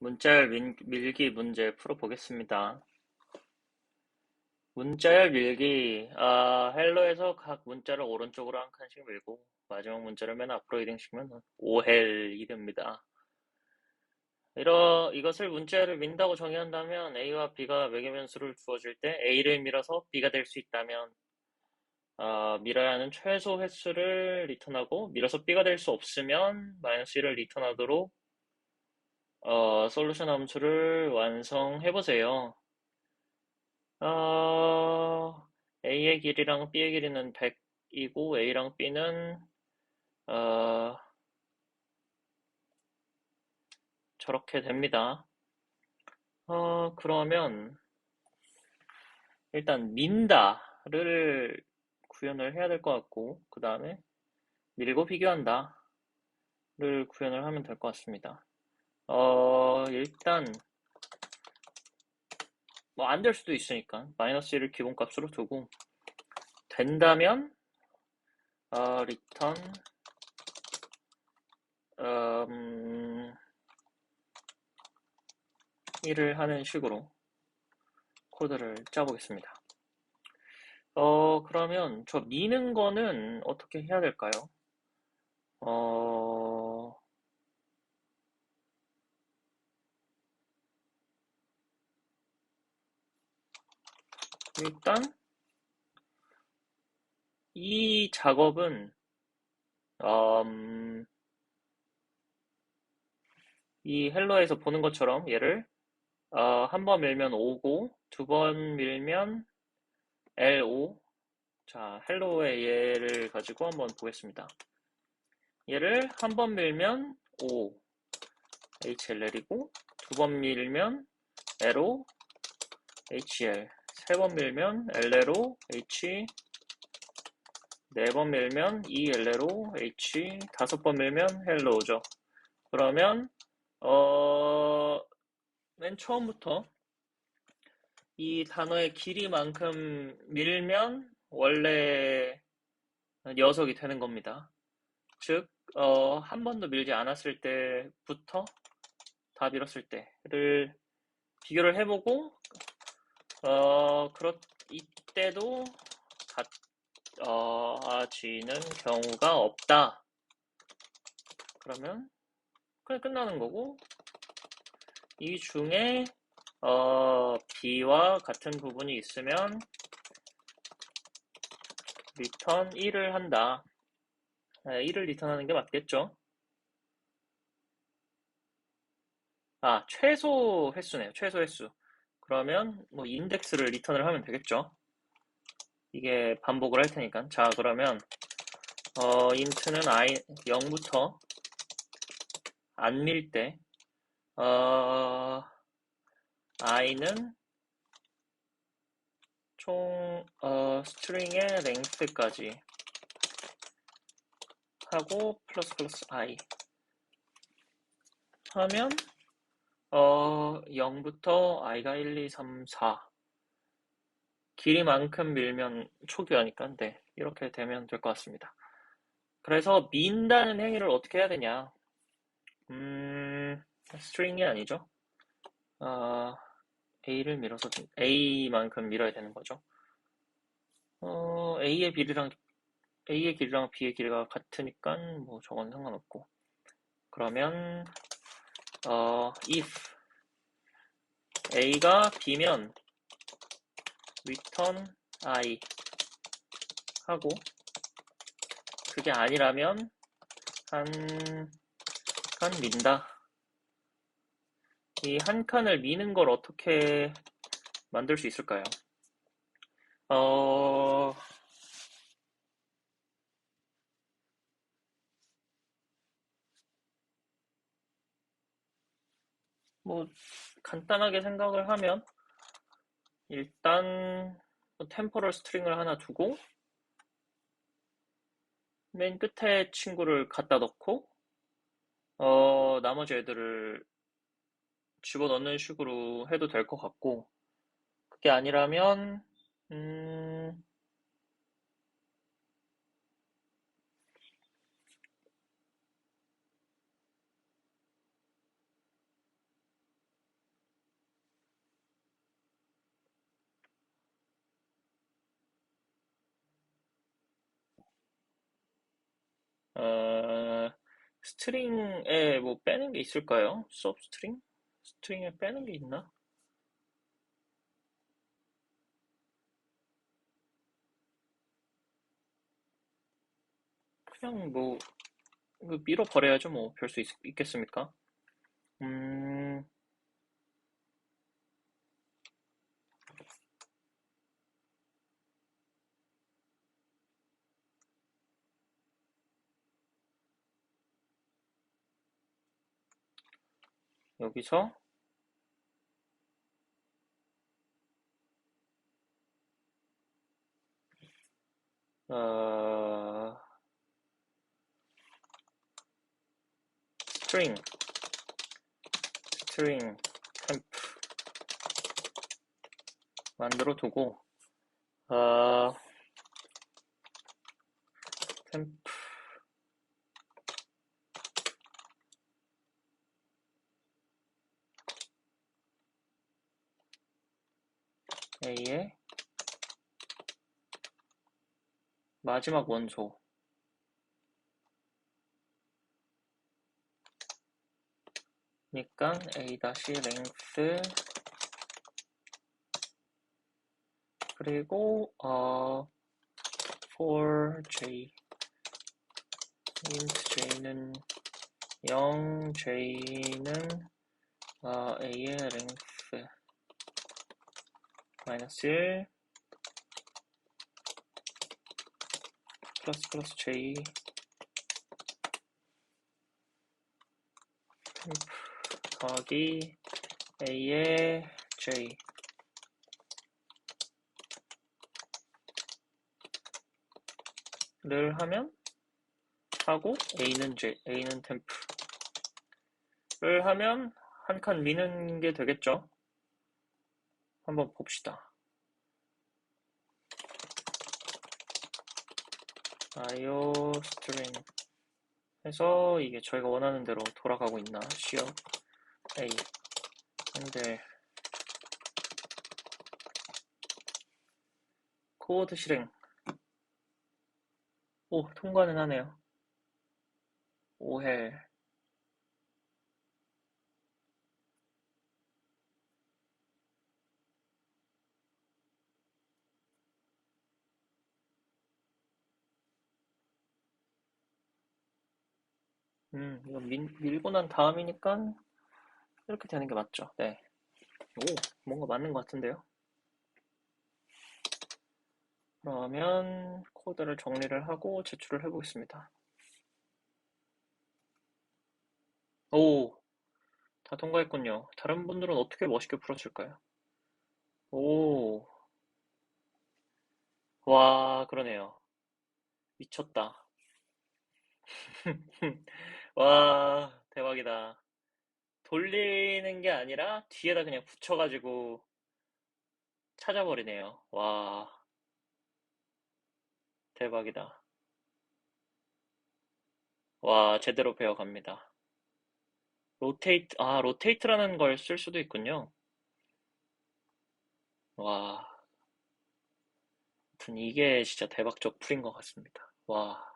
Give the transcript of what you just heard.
문자열 민- 밀기 문제 풀어보겠습니다. 문자열 밀기, 아, 헬로에서 각 문자를 오른쪽으로 한 칸씩 밀고, 마지막 문자를 맨 앞으로 이동시키면 5헬이 됩니다. 이러, 이것을 문자열을 민다고 정의한다면 A와 B가 매개변수를 주어질 때 A를 밀어서 B가 될 수 있다면, 아, 밀어야 하는 최소 횟수를 리턴하고, 밀어서 B가 될 수 없으면 마이너스 1을 리턴하도록 어, 솔루션 함수를 완성해 보세요. 어, A의 길이랑 B의 길이는 100이고, A랑 B는, 어, 저렇게 됩니다. 어, 그러면, 일단, 민다를 구현을 해야 될 것 같고, 그 다음에, 밀고 비교한다를 구현을 하면 될 것 같습니다. 어, 일단, 뭐, 안 될 수도 있으니까, 마이너스 1을 기본값으로 두고, 된다면, 어, 리턴, 음, 1을 하는 식으로 코드를 짜보겠습니다. 어, 그러면 저 미는 거는 어떻게 해야 될까요? 어, 일단 이 작업은 음, 이 헬로에서 보는 것처럼 얘를 어, 한 번 밀면 5고 두 번 밀면 L5 자 헬로의 얘를 가지고 한번 보겠습니다. 얘를 한 번 밀면 5 HLL이고 두 번 밀면 L5 HL 세 번 밀면 LLO H 네 번 밀면 ELLO H 다섯 번 밀면 헬로우죠. 그러면 어, 맨 처음부터 이 단어의 길이만큼 밀면 원래 녀석이 되는 겁니다. 즉, 어, 한 번도 밀지 않았을 때부터 다 밀었을 때를 비교를 해보고, 어, 그렇, 이때도 같아지는 경우가 없다. 그러면 그냥 끝나는 거고, 이 중에 어, B와 같은 부분이 있으면 리턴 1을 한다. 1을 리턴하는 게 맞겠죠? 아, 최소 횟수네요. 최소 횟수. 그러면 뭐 인덱스를 리턴을 하면 되겠죠? 이게 반복을 할 테니까. 자, 그러면 어, 인트는 i 0부터 안 밀 때, 어, i는 총 어, 스트링의 랭스까지 하고 플러스 플러스 i 하면 어, 0부터 i가 1, 2, 3, 4 길이만큼 밀면 초기화니까 네, 이렇게 되면 될 것 같습니다. 그래서 민다는 행위를 어떻게 해야 되냐 음, 스트링이 아니죠. 어, A를 밀어서 A만큼 밀어야 되는 거죠. 어, A의 길이랑 A의 길이랑 B의 길이가 같으니까 뭐 저건 상관없고 그러면 어, if A가 B면 return I 하고 그게 아니라면 한 칸 민다. 이 한 칸을 미는 걸 어떻게 만들 수 있을까요? 어, 뭐, 간단하게 생각을 하면, 일단, 템포럴 스트링을 하나 두고, 맨 끝에 친구를 갖다 넣고, 어, 나머지 애들을 집어넣는 식으로 해도 될 것 같고, 그게 아니라면, 음, 어, 스트링에 뭐 빼는 게 있을까요? 수업 스트링? 스트링에 빼는 게 있나? 그냥 뭐 밀어버려야죠 뭐 별 수 있겠습니까? 음, 여기서 어, string string temp 만들어 두고 어, temp A의 마지막 원소 니까 a 다시 length 그리고 어 for j int j는 0 j는 어, a의 length 마이너스 1 플러스 플러스 j 더하기 a의 j 를 하면 하고 a는 j a는 템프를 하면 한 칸 미는 게 되겠죠 한번 봅시다. io string 해서 이게 저희가 원하는 대로 돌아가고 있나? 시어. A. 근데 코드 실행. 오 통과는 하네요. 오해 음, 이거 밀, 밀고 난 다음이니까 이렇게 되는 게 맞죠? 네. 오, 뭔가 맞는 것 같은데요? 그러면 코드를 정리를 하고 제출을 해보겠습니다. 오, 다 통과했군요. 다른 분들은 어떻게 멋있게 풀어줄까요? 오, 와, 그러네요. 미쳤다. 와, 대박이다. 돌리는 게 아니라 뒤에다 그냥 붙여가지고 찾아버리네요. 와, 대박이다. 와, 제대로 배워갑니다. 로테이트, 아, 로테이트라는 걸 쓸 수도 있군요. 와, 이게 진짜 대박적 풀인 것 같습니다. 와.